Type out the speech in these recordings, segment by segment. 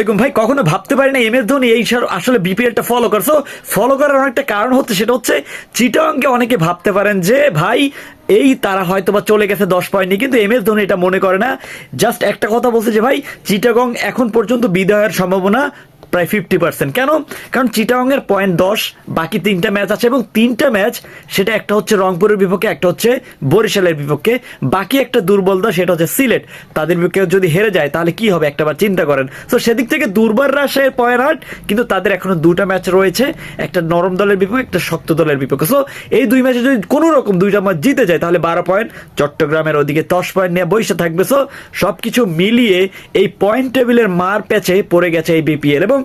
দেখুন ভাই, কখনো ভাবতে পারি না এম এস ধোনি এই সার- আসলে বিপিএলটা ফলো করছ। ফলো করার অনেকটা কারণ হচ্ছে, সেটা হচ্ছে চিটাঙ্গে অনেকে ভাবতে পারেন যে, ভাই, এই তারা হয়তো বা চলে গেছে দশ পয়েন্টে কিন্তু এম এস ধোনি এটা মনে করে না। জাস্ট একটা কথা বলছে যে, ভাই, চিটাগং এখন পর্যন্ত বিদায়ের সম্ভাবনা প্রায় ফিফটি পার্সেন্ট কেন? কারণ চিটাগংয়ের পয়েন্ট দশ, বাকি তিনটা ম্যাচ আছে এবং তিনটা ম্যাচ সেটা একটা হচ্ছে রংপুরের বিপক্ষে, একটা হচ্ছে বরিশালের বিপক্ষে। বাকি একটা দুর্বল দল, সেটা হচ্ছে সিলেট। তাদের বিপক্ষে যদি হেরে যায়, তাহলে কি হবে? একটাবার চিন্তা করেন। তো সেদিক থেকে দুর্বার রাশের পয়েন্ট আট কিন্তু তাদের এখনও দুটা ম্যাচ রয়েছে। একটা নরম দলের বিপক্ষে, একটা শক্ত দলের বিপক্ষে। সো এই দুই ম্যাচে যদি কোনো রকম দুইটা ম্যাচ জিতে যায়, তাহলে বারো পয়েন্ট চট্টগ্রামের ওদিকে দশ পয়েন্ট নিয়ে বসে থাকবে। সো সব কিছু মিলিয়ে এই পয়েন্ট টেবিলের মার প্যাচে পড়ে গেছে এই বিপিএল এবং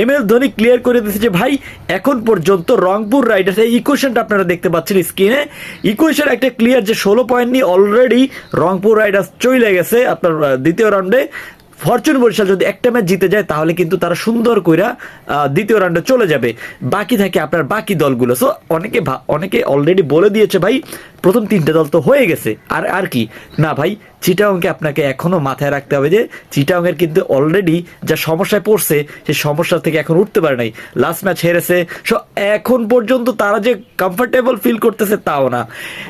এম এস ধোনি ক্লিয়ার করে দিয়েছে যে ভাই, এখন পর্যন্ত রংপুর রাইডার্স এই ইকুয়েশনটা আপনারা দেখতে পাচ্ছেন স্ক্রিনে ইকুয়েশন একটা ক্লিয়ার যে ষোলো পয়েন্ট নিয়ে অলরেডি রংপুর রাইডার্স চলে গেছে আপনার দ্বিতীয় রাউন্ডে ফরচুন বরিশাল যদি একটা ম্যাচ জিতে যায়, তাহলে কিন্তু তারা সুন্দর কইরা দ্বিতীয় রাউন্ডে চলে যাবে। বাকি থাকে আপনার বাকি দলগুলো। সো অনেকে অনেকে অলরেডি বলে দিয়েছে ভাই, প্রথম তিনটে দল তো হয়ে গেছে। আর আর কি? না ভাই চিটাংকে আপনাকে এখনও মাথায় রাখতে হবে যে চিটাংয়ের কিন্তু অলরেডি যা সমস্যায় পড়ছে, সেই সমস্যা থেকে এখন উঠতে পারে নাই। লাস্ট ম্যাচ হেরেছে। সো এখন পর্যন্ত তারা যে কমফোর্টেবল ফিল করতেছে তাও না।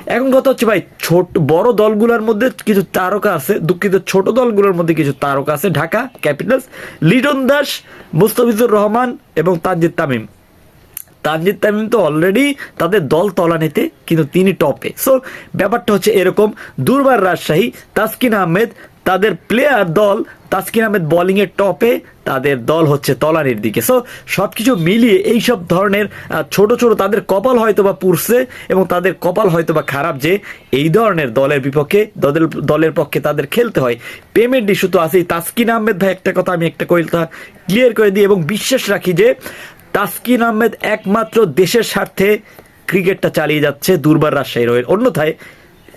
এখন কথা হচ্ছে ভাই, ছোট, বড় দলগুলোর মধ্যে কিছু তারকা আছে, দুঃখিত, ছোট দলগুলোর মধ্যে কিছু তারকা আছে। ঢাকা ক্যাপিটালস, লিটন দাস, মুস্তাফিজুর রহমান এবং তানজিদ তামিম। তানজিদ তামিম তো অলরেডি তাদের দল তলানিতে, কিন্তু তিনি টপে। সো ব্যাপারটা হচ্ছে এরকম, দুর্বার রাজশাহী, তাসকিন আহমেদ, তাদের প্লেয়ার দল, তাসকিন আহমেদ বোলিংয়ের টপে, তাদের দল হচ্ছে তলানির দিকে। সো সব কিছু মিলিয়ে এই সব ধরনের ছোট ছোট তাদের কপাল হয়তো বা পুরছে এবং তাদের কপাল হয়তো বা খারাপ যে এই ধরনের দলের বিপক্ষে, দলের দলের পক্ষে তাদের খেলতে হয়। পেমেন্ট ইস্যু তো আছেই। তাসকিন আহমেদ ভাই, একটা কথা আমি একটা কথা ক্লিয়ার করে দিই এবং বিশ্বাস রাখি যে তাসকিন আহমেদ একমাত্র দেশের স্বার্থে ক্রিকেটটা চালিয়ে যাচ্ছে দুর্বার রাজশাহীর হয়ে অন্যথায়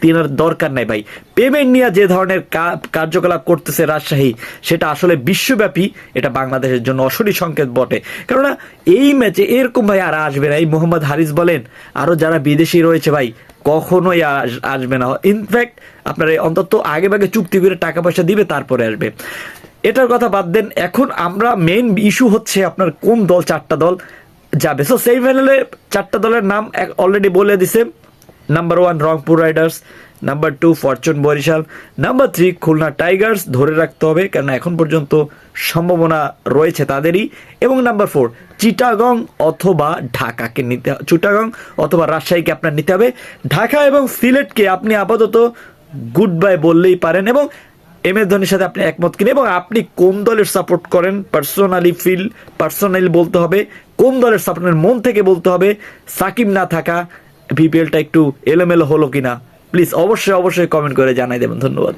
তিনার দরকার নাই ভাই। পেমেন্ট নিয়ে যে ধরনের কার্যকলাপ করতেছে রাজশাহী, সেটা আসলে বিশ্বব্যাপী। এটা বাংলাদেশের জন্য অশনি সংকেত বটে। কেননা এই ম্যাচে এরকম ভাই আর আসবে না। এই মোহাম্মদ হারিস বলেন আরও যারা বিদেশি রয়েছে ভাই, কখনোই আস- আসবে না। ইনফ্যাক্ট আপনার অন্তত আগে ভাগে চুক্তি করে টাকা পয়সা দিবে, তারপরে আসবে। এটার কথা বাদ দেন, এখন আমরা মেইন ইস্যু হচ্ছে আপনার কোন দল চারটা দল যাবে। সো সেমিফাইনালে চারটা দলের নাম অলরেডি বলে দিছে। Number one Rangpur Riders number two Fortune Barishal number three Khulna Tigers ধরে রাখতে হবে কেন এখন পর্যন্ত সম্ভাবনা রয়েছে তাদেরই। এবং নাম্বার ফোর চিটাগং অথবা ঢাকাকে নিতে চিটাগং অথবা রাজশাহীকে আপনার নিতে হবে। ঢাকা এবং সিলেটকে আপনি আপাতত গুড বাই বললেই পারেন এবং এম এস ধোনির সাথে আপনি একমত কিনে এবং আপনি কোন দলের সাপোর্ট করেন? পার্সোনালি ফিল পার্সোনালি বলতে হবে। কোন দলের সাপোর্টের মন থেকে বলতে হবে, সাকিব না থাকা বিপিএলটা একটু এলোমেলো হলো কিনা? প্লিজ অবশ্যই অবশ্যই কমেন্ট করে জানাই দেবেন। ধন্যবাদ।